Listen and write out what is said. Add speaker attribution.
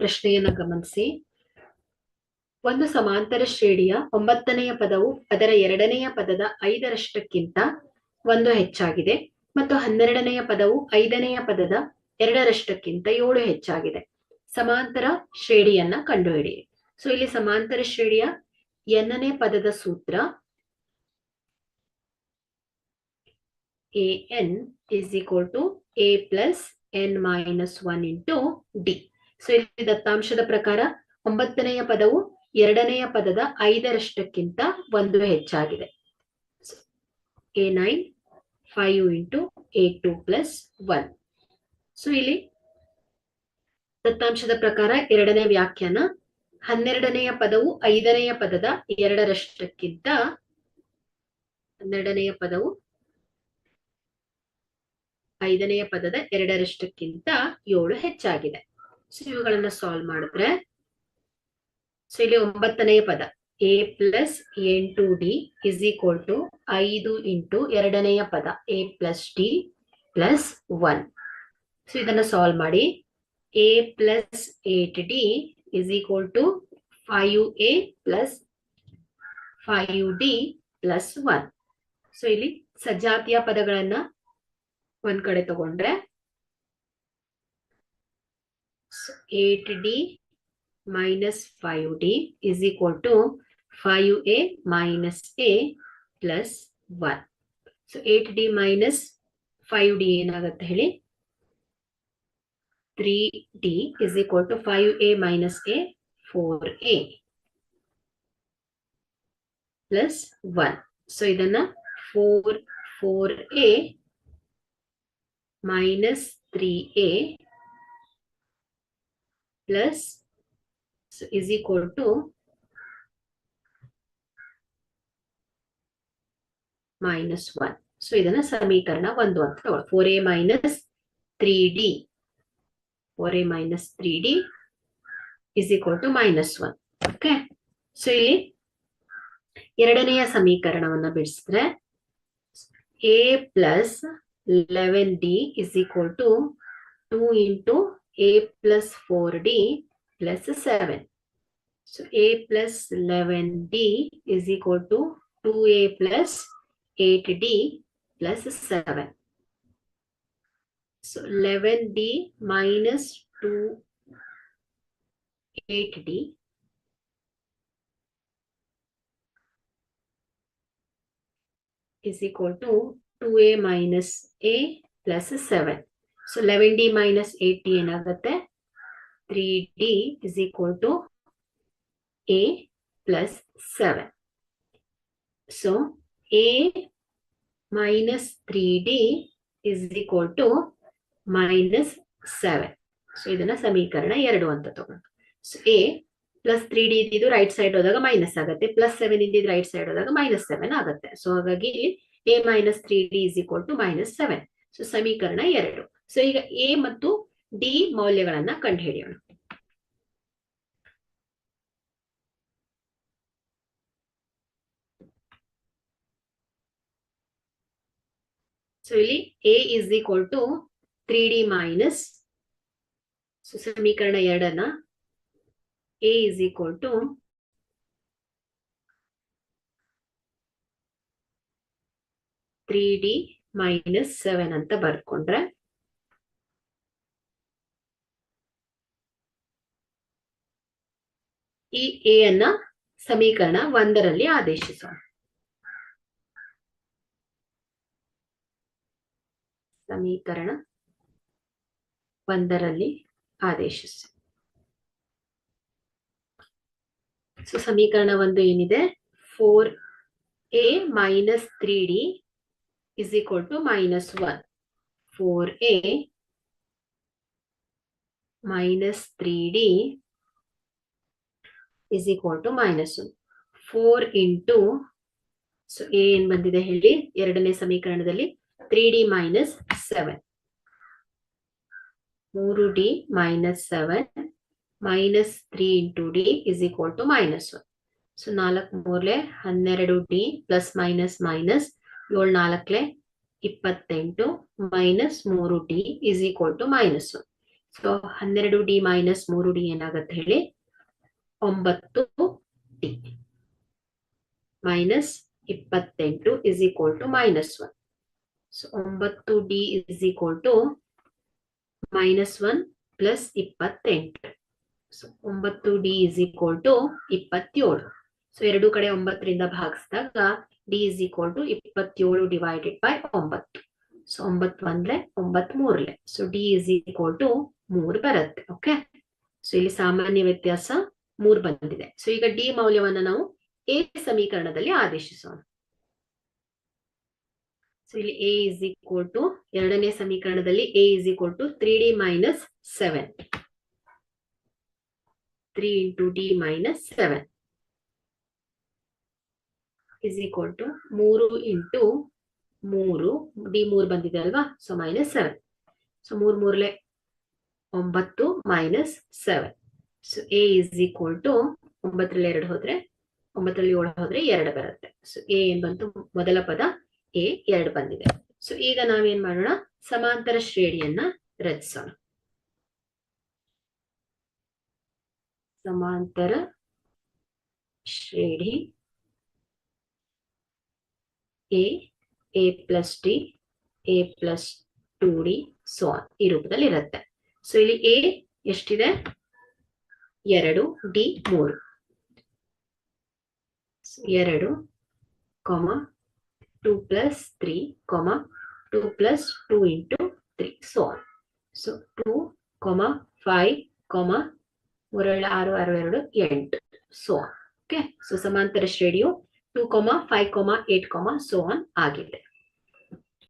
Speaker 1: ಪ್ರಶ್ನೆಯನ್ನ ಗಮನಿಸಿ. ಒಂದು ಸಮಾಂತರ ಶ್ರೇಣಿಯ ಒಂಬತ್ತನೆಯ ಪದವು ಅದರ ಎರಡನೆಯ ಪದದ ಐದರಷ್ಟಕ್ಕಿಂತ ಒಂದು ಹೆಚ್ಚಾಗಿದೆ ಮತ್ತು ಹನ್ನೆರಡನೆಯ ಪದವು ಐದನೆಯ ಪದದ ಎರಡರಷ್ಟಕ್ಕಿಂತ ಏಳು ಹೆಚ್ಚಾಗಿದೆ. ಸಮಾಂತರ ಶ್ರೇಣಿಯನ್ನ ಕಂಡುಹಿಡಿಯಿರಿ ಸೊ ಇಲ್ಲಿ ಸಮಾಂತರ ಶ್ರೇಣಿಯ ಎನ್ನನೇ ಪದದ ಸೂತ್ರ n is equal to a plus n minus one into d so ಇಲ್ಲಿ ದತ್ತಾಂಶದ ಪ್ರಕಾರ ಒಂಬತ್ತನೆಯ ಪದವು ಎರಡನೆಯ ಪದದ ಐದರಷ್ಟಕ್ಕಿಂತ ಒಂದು ಹೆಚ್ಚಾಗಿದೆ. A nine five into a two plus one so ಇಲ್ಲಿ ದತ್ತಾಂಶದ ಪ್ರಕಾರ ಎರಡನೇ ವ್ಯಾಖ್ಯಾನ ಹನ್ನೆರಡನೆಯ ಪದವು ಐದನೆಯ ಪದದ ಎರಡರಷ್ಟಕ್ಕಿಂತ ಹನ್ನೆರಡನೆಯ ಪದವು ಐದನೆಯ ಪದದ ಎರಡರಷ್ಟಕ್ಕಿಂತ ಏಳು ಹೆಚ್ಚಾಗಿದೆ. ಸೊ ಇವುಗಳನ್ನ ಸಾಲ್ವ್ ಮಾಡಿದ್ರೆ ಸೊ ಇಲ್ಲಿ ಒಂಬತ್ತನೆಯ ಪದ ಎ ಪ್ಲಸ್ ಎಂಟು ಡಿ ಇಸ್ ಈಕ್ವಲ್ ಟು ಐದು ಇಂಟು ಎರಡನೆಯ ಪದ a plus d plus one so ಇದನ್ನ ಸಾಲ್ವ್ ಮಾಡಿ a plus eight d is equal to five a plus five d plus one so ಇಲ್ಲಿ ಸಜಾತಿಯ ಪದಗಳನ್ನ ಒಂದ್ ಕಡೆ ತಗೊಂಡ್ರೆ eight d minus five d is equal to five a minus a plus one so eight d minus five d ಏನಾಗುತ್ತೆ ಹೇಳಿ? Three d is equal to five a minus a four a plus one so ಇದನ್ನ four four a minus three 3a plus so is equal to minus 1. So ಇದನ್ನ ಸಮೀಕರಣ ಒಂದು ಅಂತ ತಗೊಳ್ಳಿ four a minus three d four a minus three d is equal to minus one okay so ಇಲ್ಲಿ ಎರಡನೆಯ ಸಮೀಕರಣವನ್ನ ಬಿಡಿಸಿದ್ರೆ a plus 11d is equal to 2 into a plus 4d plus 7. So a plus 11d is equal to 2a plus 8d plus 7. So 11d minus 2 8d is equal to 2a minus a plus 7. So 11d minus 8d ಏನಾಗುತ್ತೆ? Three d is equal to a plus seven so a minus three d is equal to minus seven so ಇದನ್ನ ಸಮೀಕರಣ ಎರಡು ಅಂತ ತಗೊಂಡು. So a plus three d ಇದ್ದಿದ್ದು right side ಹೋದಾಗ minus ಆಗುತ್ತೆ. Plus seven ಇದ್ದಿದ್ದು ರೈಟ್ ಸೈಡ್ ಹೋದಾಗ ಮೈನಸ್ ಸೆವೆನ್ ಆಗುತ್ತೆ. ಸೊ ಹಾಗಾಗಿ a minus three d is equal to minus seven so ಸಮೀಕರಣ ಎರಡು. ಸೊ ಈಗ ಎ ಮತ್ತು ಡಿ ಮೌಲ್ಯಗಳನ್ನ ಕಂಡುಹಿಡಿಯೋಣ. ಸೊ ಇಲ್ಲಿ a is equal to three d minus so ಸಮೀಕರಣ ಎರಡನ್ನ a is equal to three d minus seven ಅಂತ ಬರ್ಕೊಂಡ್ರೆ ಈ ಎ ಅನ್ನ ಸಮೀಕರಣ ಒಂದರಲ್ಲಿ ಆದೇಶಿಸೋಣ ಸಮೀಕರಣ ಒಂದರಲ್ಲಿ ಆದೇಶಿಸಿ. ಸೊ ಸಮೀಕರಣ ಒಂದು ಏನಿದೆ? Four a minus three d is equal to minus 1. 4a minus 3d is equal to to 1. 4 into, so a ಏನ್ ಬಂದಿದೆ ಹೇಳಿ? ಎರಡನೇ ಸಮೀಕರಣದಲ್ಲಿ ತ್ರೀ ಡಿ ಮೈನಸ್ ಸೆವೆನ್ ಮೂರು d minus seven minus three into d is equal to minus one so ನಾಲ್ಕು ಮೂರ್ಲೆ ಹನ್ನೆರಡು D plus minus minus ಏಳು ನಾಲ್ಕಲೆ ಇಪ್ಪತ್ತೆಂಟು ಮೈನಸ್ ಮೂರು d is equal to minus one so ಹನ್ನೆರಡು ಡಿ ಮೈನಸ್ ಮೂರು d ಏನಾಗುತ್ತೆ ಹೇಳಿ? ಒಂಬತ್ತು ಟಿ ಮೈನಸ್ ಇಪ್ಪತ್ತೆಂಟು is equal to minus one so ಒಂಬತ್ತು d is equal to minus one plus ಇಪ್ಪತ್ತೆಂಟು. ಸೊ ಒಂಬತ್ತು ಡಿ ಇಸ್ ಈಕ್ವಲ್ ಟು ಇಪ್ಪತ್ತೇಳು. ಸೊ ಎರಡು ಕಡೆ ಒಂಬತ್ತರಿಂದ ಭಾಗಿಸಿದಾಗ ಡಿ ಇಸ್ ಈಕ್ವಲ್ ಟು ಇಪ್ಪತ್ತೇಳು ಡಿವೈಡೆಡ್ ಬೈ ಒಂಬತ್ತು. ಸೊ ಒಂಬತ್ತು ಅಂದ್ರೆ ಒಂಬತ್ ಮೂರ್ಲೆ so d is equal to ಮೂರ್ ಬರುತ್ತೆ ಓಕೆ ಸೊ ಇಲ್ಲಿ ಸಾಮಾನ್ಯ ವ್ಯತ್ಯಾಸ ಮೂರ್ ಬಂದಿದೆ. ಸೊ ಈಗ ಡಿ ಮೌಲ್ಯವನ್ನ ನಾವು ಎ ಸಮೀಕರಣದಲ್ಲಿ ಆದೇಶಿಸೋಣ. ಸೊ ಇಲ್ಲಿ ಎ ಇಸ್ ಈಕ್ವಲ್ ಟು ಎರಡನೇ ಸಮೀಕರಣದಲ್ಲಿ a is equal to three d minus seven three into d minus seven is equal to ಮೂರು ಇಂಟು ಮೂರು. ಡಿ ಮೂರು ಬಂದಿದೆ ಅಲ್ವಾ? ಸೊ ಮೈನಸ್ ಸೆವೆನ್ ಸೊ ಮೂರ್ ಮೂರ್ಲೆ ಒಂಬತ್ತು minus seven so a is equal to ಒಂಬತ್ತರಲ್ಲಿ ಎರಡು ಹೋದ್ರೆ, ಒಂಬತ್ತರಲ್ಲಿ ಏಳು ಹೋದ್ರೆ ಎರಡು ಬರುತ್ತೆ. ಸೊ ಎ ಏನ್ ಬಂತು? ಮೊದಲ ಪದ ಎ ಎರಡು ಬಂದಿದೆ. ಸೊ ಈಗ ನಾವೇನ್ ಮಾಡೋಣ? ಸಮಾಂತರ ಶ್ರೇಣಿಯನ್ನ ರಚಿಸೋಣ. ಸಮಾಂತರ ಶ್ರೇಣಿ a a plus d a plus two d so ಈ ರೂಪದಲ್ಲಿ ಇರುತ್ತೆ. ಸೊ ಇಲ್ಲಿ ಎ ಎಷ್ಟಿದೆ? ಎರಡು ಡಿ ಮೂರು. ಎರಡು comma two plus three comma two plus two into three so so two comma five comma ಮೂರೇಳು ಆರು ಆರು, ಎರಡು, ಎಂಟು. ಸೊ ಓಕೆ ಸೊ ಸಮಾಂತರ ಶ್ರೇಣಿಯು two comma five comma eight comma so on ಆಗಿದೆ.